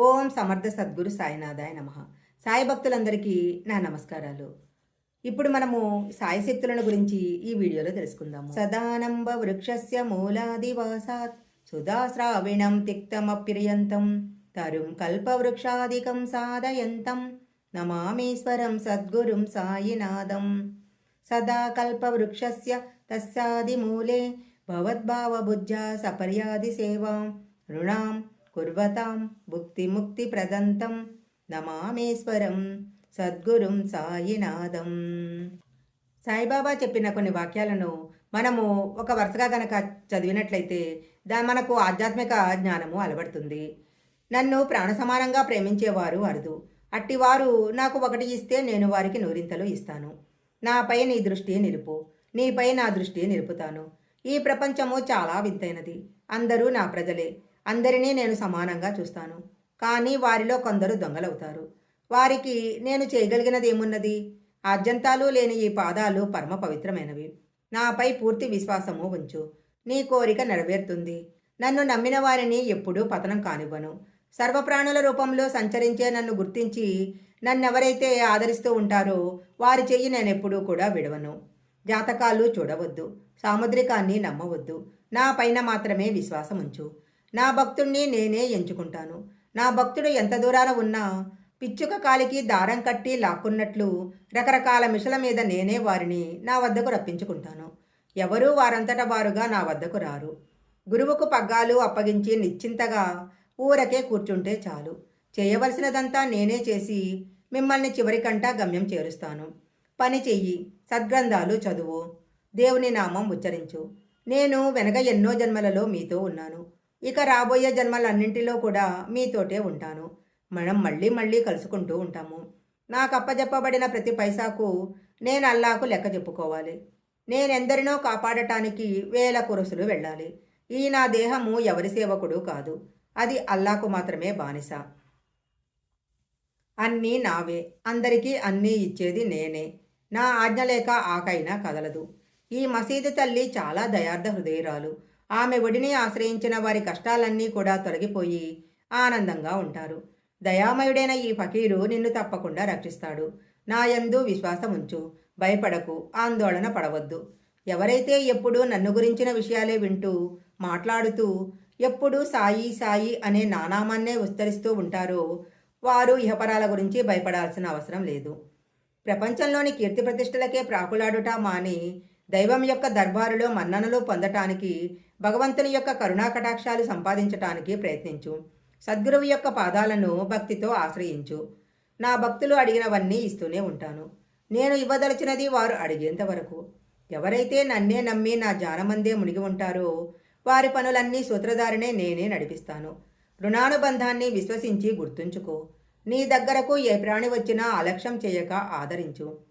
ఓం సమర్థ సద్గురు సాయినాథాయ నమ. సాయి భక్తులందరికీ నా నమస్కారాలు. ఇప్పుడు మనము సాయశక్తులను గురించి ఈ వీడియోలో తెలుసుకుందాము. సదానంబ వృక్షస్య మూలాదివాసాత్ సుధాశ్రావిణం తిక్తమప్రియంతం తరుం కల్పవృక్షాదికం సాధయంతం నమామీశ్వరం సద్గురుం సాయినాథం. సదా కల్పవృక్షస్య తస్యాదిమూలే భవద్భావబుజ్జా సపర్యాది సేవాం రుణాం కుర్వతాం భుక్తిముక్తిప్రదంతం నమామేశ్వరం సద్గురుం సాయినాథం సాయిబాబా చెప్పిన కొన్ని వాక్యాలను మనము ఒక వరుసగా గనక చదివినట్లయితే దా మనకు ఆధ్యాత్మిక జ్ఞానము అలవడుతుంది. నన్ను ప్రాణ సమానంగా ప్రేమించేవారు అరుదు. అట్టివారు నాకు ఒకటి ఇస్తే నేను వారికి నూరింతలు ఇస్తాను. నాపై నీ దృష్టి నిలుపు. నీపై నా దృష్టి నిలుపుతాను. ఈ ప్రపంచము చాలా వింతైనది. అందరూ నా ప్రజలే. అందరినీ నేను సమానంగా చూస్తాను. కానీ వారిలో కొందరు దొంగలవుతారు. వారికి నేను చేయగలిగినది ఏమున్నది అర్జంతాలు లేని ఈ పాదాలు పరమ పవిత్రమైనవి. నాపై పూర్తి విశ్వాసము ఉంచు. నీ కోరిక నెరవేరుతుంది. నన్ను నమ్మిన వారిని ఎప్పుడూ పతనం కానివ్వను. సర్వప్రాణుల రూపంలో సంచరించే నన్ను గుర్తించి నన్నెవరైతే ఆదరిస్తూ ఉంటారో వారి చెయ్యి నేనెప్పుడూ కూడా విడవను. జాతకాలు చూడవద్దు. సాముద్రికాన్ని నమ్మవద్దు. నా పైన మాత్రమే విశ్వాసం ఉంచు నా భక్తుణ్ణి నేనే ఎంచుకుంటాను. నా భక్తుడు ఎంత దూరాన ఉన్నా పిచ్చుక కాలికి దారం కట్టి లాక్కున్నట్లు రకరకాల మిషల మీద నేనే వారిని నా వద్దకు రప్పించుకుంటాను. ఎవరూ వారంతట వారుగా నా వద్దకు రారు. గురువుకు పగ్గాలు అప్పగించి నిశ్చింతగా ఊరకే కూర్చుంటే చాలు. చేయవలసినదంతా నేనే చేసి మిమ్మల్ని చివరికంటా గమ్యం చేరుస్తాను. పని చెయ్యి సద్గ్రంథాలు చదువు దేవుని నామం ఉచ్చరించు. నేను వెనక ఎన్నో జన్మలలో మీతో ఉన్నాను. ఇక రాబోయే జన్మలన్నింటిలో కూడా మీతోటే ఉంటాను. మనం మళ్ళీ మళ్ళీ కలుసుకుంటూ ఉంటాము. నాకు అప్పజెప్పబడిన ప్రతి పైసాకు నేను అల్లాకు లెక్క చెప్పుకోవాలి. నేనెందరినో కాపాడటానికి వేల కురసులు వెళ్ళాలి. ఈ నా దేహము ఎవరి సేవకుడు కాదు. అది అల్లాకు మాత్రమే బానిస. అన్నీ నావే. అందరికీ అన్నీ ఇచ్చేది నేనే. నా ఆజ్ఞ లేక ఆకైనా కదలదు. ఈ మసీదు తల్లి చాలా దయార్థ హృదయరాలు. ఆమె ఒడిని ఆశ్రయించిన వారి కష్టాలన్నీ కూడా తొలగిపోయి ఆనందంగా ఉంటారు. దయామయుడైన ఈ ఫకీరు నిన్ను తప్పకుండా రక్షిస్తాడు. నా యందు విశ్వాసం ఉంచు భయపడకు. ఆందోళన పడవద్దు. ఎవరైతే ఎప్పుడూ నన్ను గురించిన విషయాలే వింటూ మాట్లాడుతూ ఎప్పుడూ సాయి సాయి అనే నానామాన్నే విస్తరిస్తూ ఉంటారో వారు ఇహపరాల గురించి భయపడాల్సిన అవసరం లేదు. ప్రపంచంలోని కీర్తి ప్రతిష్టలకే ప్రాకులాడుట మాని దైవం యొక్క దర్బారులో మన్ననలు పొందటానికి భగవంతుని యొక్క కరుణా కటాక్షాలు సంపాదించటానికి ప్రయత్నించు. సద్గురువు యొక్క పాదాలను భక్తితో ఆశ్రయించు. నా భక్తులు అడిగినవన్నీ ఇస్తూనే ఉంటాను. నేను ఇవ్వదలిచినది వారు అడిగేంత వరకు. ఎవరైతే నన్నే నమ్మి నా జానమందే మునిగి ఉంటారో వారి పనులన్నీ సూత్రధారినే నేనే నడిపిస్తాను. రుణానుబంధాన్ని విశ్వసించి గుర్తుంచుకో. నీ దగ్గరకు ఏ ప్రాణి వచ్చినా అలక్ష్యం చేయక ఆదరించు.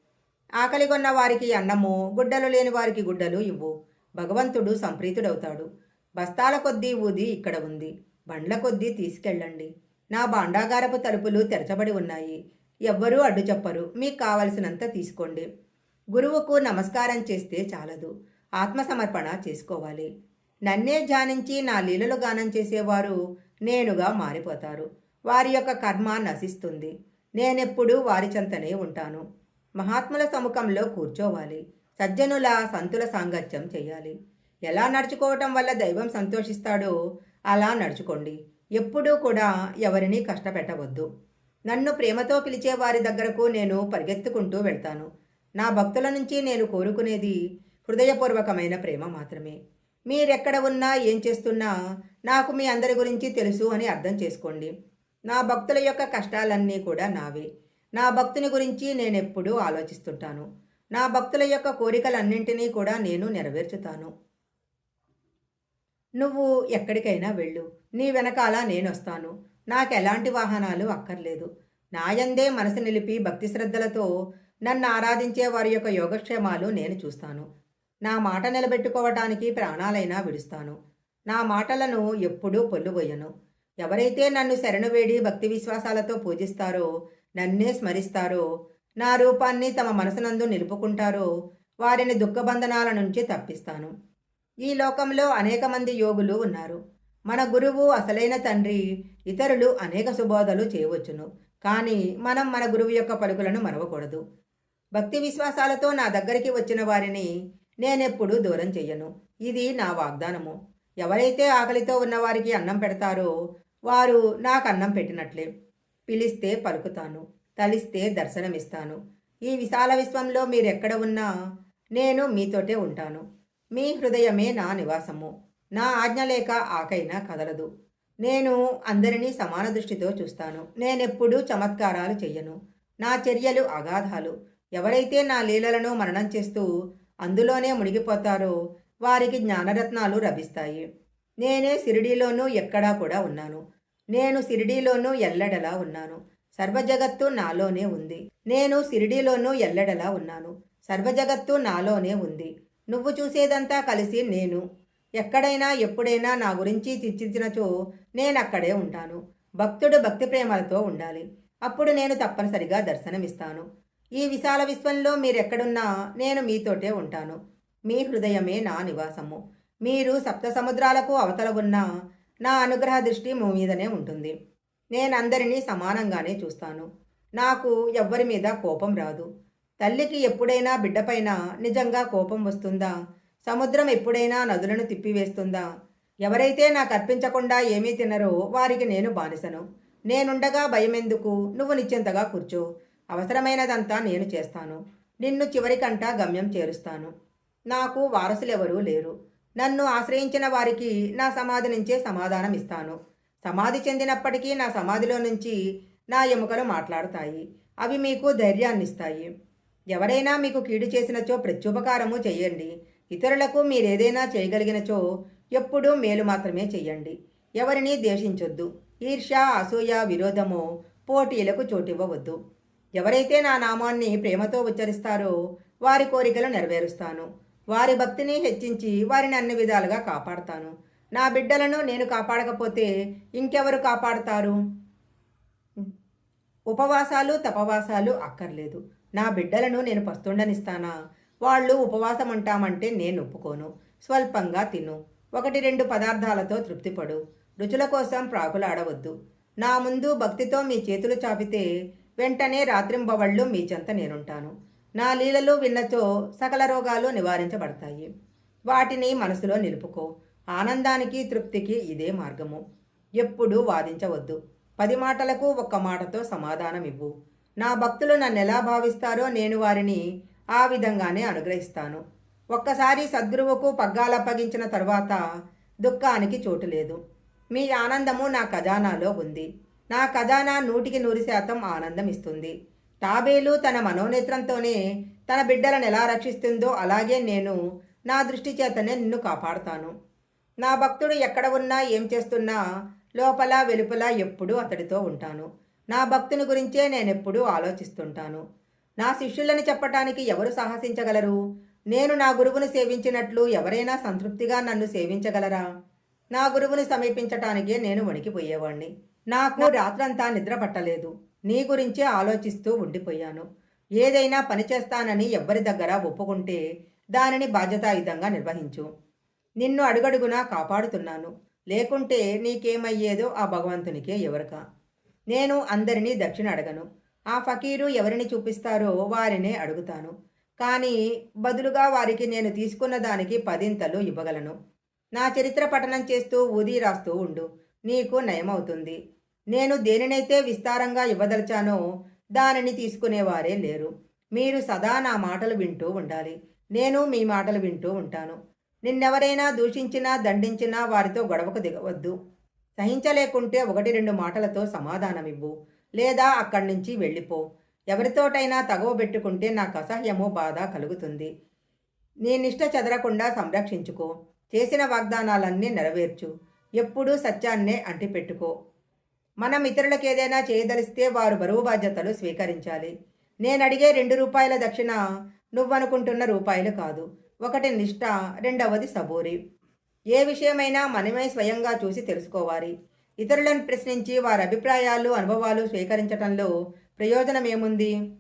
ఆకలిగొన్న వారికి అన్నము గుడ్డలు లేని వారికి గుడ్డలు ఇవ్వు. భగవంతుడు సంప్రీతుడవుతాడు. బస్తాల కొద్దీ ఊది ఇక్కడ ఉంది. బండ్ల కొద్దీ తీసుకెళ్ళండి. నా భాండాగారపు తలుపులు తెరచబడి ఉన్నాయి. ఎవ్వరూ అడ్డు చెప్పరు. మీకు కావలసినంత తీసుకోండి. గురువుకు నమస్కారం చేస్తే చాలదు. ఆత్మసమర్పణ చేసుకోవాలి. నన్నే ధ్యానించి నా లీలలు గానం చేసేవారు నేనుగా మారిపోతారు. వారి యొక్క కర్మ నశిస్తుంది. నేనెప్పుడూ వారి చెంతనే ఉంటాను. మహాత్ముల సముఖంలో కూర్చోవాలి. సజ్జనుల సంతుల సాంగత్యం చేయాలి ఎలా నడుచుకోవటం వల్ల దైవం సంతోషిస్తాడో అలా నడుచుకోండి. ఎప్పుడూ కూడా ఎవరిని కష్టపెట్టవద్దు. నన్ను ప్రేమతో పిలిచే వారి దగ్గరకు నేను పరిగెత్తుకుంటూ వెళ్తాను. నా భక్తుల నుంచి నేను కోరుకునేది హృదయపూర్వకమైన ప్రేమ మాత్రమే. మీరెక్కడ ఉన్నా ఏం చేస్తున్నా నాకు మీ అందరి గురించి తెలుసు అని అర్థం చేసుకోండి. నా భక్తుల యొక్క కష్టాలన్నీ కూడా నావే. నా భక్తుని గురించి నేనెప్పుడూ ఆలోచిస్తుంటాను. నా భక్తుల యొక్క కోరికలన్నింటినీ కూడా నేను నెరవేర్చుతాను. నువ్వు ఎక్కడికైనా వెళ్ళు. నీ వెనకాల నేనొస్తాను. నాకు ఎలాంటి వాహనాలు అక్కర్లేదు. నాయందే మనసు నిలిపి భక్తి శ్రద్ధలతో నన్ను ఆరాధించే వారి యొక్క యోగక్షేమాలు నేను చూస్తాను. నా మాట నిలబెట్టుకోవటానికి ప్రాణాలైనా విడుస్తాను. నా మాటలను ఎప్పుడూ పొల్లుబోయను. ఎవరైతే నన్ను శరణు వేడి భక్తి విశ్వాసాలతో పూజిస్తారో నన్నే స్మరిస్తారో? నా రూపాన్ని తమ మనసునందు నిలుపుకుంటారో? వారిని దుఃఖబంధనాల నుంచి తప్పిస్తాను. ఈ లోకంలో అనేక మంది యోగులు ఉన్నారు. మన గురువు అసలైన తండ్రి ఇతరులు అనేక సుబోధలు చేయవచ్చును. కానీ మనం మన గురువు యొక్క పలుకులను మరవకూడదు. భక్తి విశ్వాసాలతో నా దగ్గరికి వచ్చిన వారిని నేనెప్పుడూ దూరం చెయ్యను. ఇది నా వాగ్దానము. ఎవరైతే ఆకలితో ఉన్నవారికి అన్నం పెడతారో వారు నాకు అన్నం పెట్టినట్లే. పిలిస్తే పలుకుతాను తలిస్తే దర్శనమిస్తాను. ఈ విశాల విశ్వంలో మీరెక్కడ ఉన్నా నేను మీతోటే ఉంటాను. మీ హృదయమే నా నివాసము. నా ఆజ్ఞ లేక ఆకైనా కదలదు. నేను అందరినీ సమాన దృష్టితో చూస్తాను. నేనెప్పుడూ చమత్కారాలు చెయ్యను. నా చర్యలు అగాధాలు. ఎవరైతే నా లీలలను మననం చేస్తూ అందులోనే మునిగిపోతారో వారికి జ్ఞానరత్నాలు లభిస్తాయి. నేనే సిరిడీలోనూ ఎక్కడా కూడా ఉన్నాను. నేను సిరిడీలోనూ ఎల్లడలా ఉన్నాను. సర్వజగత్తు నాలోనే ఉంది. నేను సిరిడీలోనూ ఎల్లడలా ఉన్నాను. సర్వజగత్తు నాలోనే ఉంది. నువ్వు చూసేదంతా కలిసి నేను. ఎక్కడైనా ఎప్పుడైనా నా గురించి చిచ్చించినచో నేనక్కడే ఉంటాను. భక్తుడు భక్తి ప్రేమలతో ఉండాలి. అప్పుడు నేను తప్పనిసరిగా దర్శనమిస్తాను. ఈ విశాల విశ్వంలో మీరెక్కడున్నా నేను మీతోటే ఉంటాను. మీ హృదయమే నా నివాసము. మీరు సప్త సముద్రాలకు అవతల ఉన్న నా అనుగ్రహ దృష్టి మీ మీదనే ఉంటుంది. నేను అందరినీ సమానంగానే చూస్తాను. నాకు ఎవ్వరి మీద కోపం రాదు. తల్లికి ఎప్పుడైనా బిడ్డపైన నిజంగా కోపం వస్తుందా? సముద్రం ఎప్పుడైనా నదులను తిప్పివేస్తుందా? ఎవరైతే నాకు అర్పించకుండా ఏమీ తినరో వారికి నేను బానిసను. నేనుండగా భయమెందుకు? నువ్వు నిశ్చింతగా కూర్చో. అవసరమైనదంతా నేను చేస్తాను. నిన్ను చివరికంటా గమ్యం చేరుస్తాను. నాకు వారసులెవరూ లేరు. నన్ను ఆశ్రయించిన వారికి నా సమాధి నుంచే సమాధానం ఇస్తాను. సమాధి చెందినప్పటికీ నా సమాధిలో నుంచి నా ఎముకలు మాట్లాడతాయి. అవి మీకు ధైర్యాన్నిస్తాయి. ఎవరైనా మీకు కీడు చేసినచో ప్రత్యుపకారము చేయండి. ఇతరులకు మీరేదైనా చేయగలిగినచో ఎప్పుడూ మేలు మాత్రమే చేయండి ఎవరిని ద్వేషించొద్దు. ఈర్ష్య అసూయ విరోధము పోటీలకు చోటివ్వవద్దు. ఎవరైతే నా నామాన్ని ప్రేమతో ఉచ్చరిస్తారో వారి కోరికలు నెరవేరుస్తాను. వారి భక్తిని హెచ్చించి వారిని అన్ని విధాలుగా కాపాడతాను. నా బిడ్డలను నేను కాపాడకపోతే ఇంకెవరు కాపాడతారు? ఉపవాసాలు తపవాసాలు అక్కర్లేదు. నా బిడ్డలను నేను పస్తుండనిస్తానా? వాళ్ళు ఉపవాసం అంటామంటే నేను ఒప్పుకోను. స్వల్పంగా తిను. ఒకటి రెండు పదార్థాలతో తృప్తిపడు. రుచుల కోసం ప్రాకులాడవద్దు. నా ముందు భక్తితో మీ చేతులు చాపితే వెంటనే రాత్రింబవళ్ళు మీ చెంత నేనుంటాను. నా లీలలు విన్నచో సకల రోగాలు నివారించబడతాయి. వాటిని మనసులో నిలుపుకో. ఆనందానికి తృప్తికి ఇదే మార్గము. ఎప్పుడూ వాదించవద్దు. పది మాటలకు ఒక్క మాటతో సమాధానం ఇవ్వు నా భక్తులు నన్ను ఎలా భావిస్తారో నేను వారిని ఆ విధంగానే అనుగ్రహిస్తాను. ఒక్కసారి సద్గురువుకు పగ్గాలప్పగించిన తర్వాత దుఃఖానికి చోటు లేదు. మీ ఆనందము నా ఖజానాలో ఉంది. నా ఖజానా నూటికి నూరు శాతం ఆనందం ఇస్తుంది. తాబేలు తన మనోనేత్రంతోనే తన బిడ్డలను ఎలా రక్షిస్తుందో అలాగే నేను నా దృష్టి చేతనే నిన్ను కాపాడుతాను. నా భక్తుడు ఎక్కడ ఉన్నా ఏం చేస్తున్నా లోపల వెలుపల ఎప్పుడూ అతడితో ఉంటాను. నా భక్తుని గురించే నేనెప్పుడూ ఆలోచిస్తుంటాను. నా శిష్యులని చెప్పటానికి ఎవరు సాహసించగలరు? నేను నా గురువును సేవించినట్లు ఎవరైనా సంతృప్తిగా నన్ను సేవించగలరా? నా గురువుని సమీపించటానికే నేను వణికిపోయేవాణ్ణి. నాకు రాత్రంతా నిద్ర పట్టలేదు. నీ గురించే ఆలోచిస్తూ ఉండిపోయాను. ఏదైనా పని చేస్తానని ఎవ్వరి దగ్గర ఒప్పుకుంటే దానిని బాధ్యతాయుతంగా నిర్వహించు. నిన్ను అడుగడుగునా కాపాడుతున్నాను. లేకుంటే నీకేమయ్యేదో ఆ భగవంతునికే ఎవరిక. నేను అందరినీ దక్షిణ అడగను. ఆ ఫకీరు ఎవరిని చూపిస్తారో వారినే అడుగుతాను. కానీ బదులుగా వారికి నేను తీసుకున్న దానికి పదింతలు ఇవ్వగలను. నా చరిత్ర పఠనం చేస్తూ ఊది రాస్తూ ఉండు. నీకు నయమవుతుంది. నేను దేనినైతే విస్తారంగా ఇవ్వదలిచానో దానిని తీసుకునేవారే లేరు. మీరు సదా నా మాటలు వింటూ ఉండాలి. నేను మీ మాటలు వింటూ ఉంటాను. నిన్నెవరైనా దూషించినా దండించినా వారితో గొడవకు దిగవద్దు. సహించలేకుంటే ఒకటి రెండు మాటలతో సమాధానమివ్వు. లేదా అక్కడి నుంచి వెళ్ళిపో. ఎవరితోటైనా తగవ పెట్టుకుంటే నాకు అసహ్యమో బాధ కలుగుతుంది. నీ నిష్ట చెదరకుండా సంరక్షించుకో. చేసిన వాగ్దానాలన్నీ నెరవేర్చు. ఎప్పుడూ సత్యాన్నే అంటిపెట్టుకో. మనం ఇతరులకు ఏదైనా చేయదలిస్తే వారు బరువు బాధ్యతలు స్వీకరించాలి. నేను అడిగే రెండు రూపాయల దక్షిణ నువ్వనుకుంటున్న రూపాయలు కాదు. ఒకటి నిష్ట రెండవది సబూరి. ఏ విషయమైనా మనమే స్వయంగా చూసి తెలుసుకోవాలి. ఇతరులను ప్రశ్నించి వారి అభిప్రాయాలు అనుభవాలు స్వీకరించటంలో ప్రయోజనం ఏముంది?